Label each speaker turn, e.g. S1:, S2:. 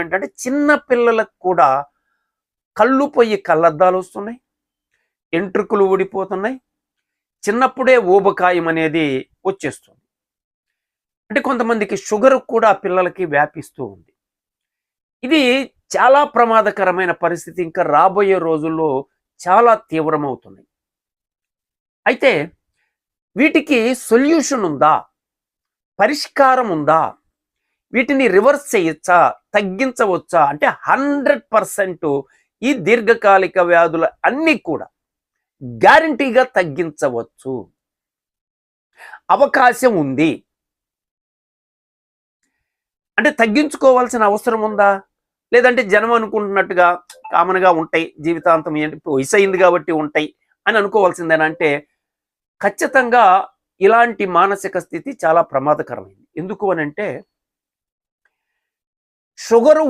S1: ఏంటంటే చిన్న పిల్లలకు కూడా కళ్ళు పోయి కళ్ళద్దాలు వస్తున్నాయి ఎంట్రుకులు ఊడిపోతున్నాయి చిన్నప్పుడే ఊబకాయం అనేది వచ్చేస్తుంది. అంటే కొంతమందికి షుగర్ కూడా పిల్లలకి వ్యాపిస్తూ ఉంది. ఇది చాలా ప్రమాదకరమైన పరిస్థితి ఇంకా రాబోయే రోజుల్లో చాలా తీవ్రమవుతున్నాయి. అయితే వీటికి సొల్యూషన్ ఉందా? పరిష్కారం ఉందా? వీటిని రివర్స్ చేయొచ్చా? తగ్గించవచ్చా? అంటే హండ్రెడ్ పర్సెంట్ ఈ దీర్ఘకాలిక వ్యాధుల అన్నీ కూడా గ్యారంటీగా తగ్గించవచ్చు. అవకాశం ఉంది. అంటే తగ్గించుకోవాల్సిన అవసరం ఉందా? లేదంటే జనం అనుకుంటున్నట్టుగా కామన్గా ఉంటాయి జీవితాంతం ఏంటి? వయసు అయింది కాబట్టి ఉంటాయి అని అనుకోవాల్సిందేనంటే ఖచ్చితంగా ఇలాంటి మానసిక స్థితి చాలా ప్రమాదకరమైంది. ఎందుకు అని అంటే షుగరు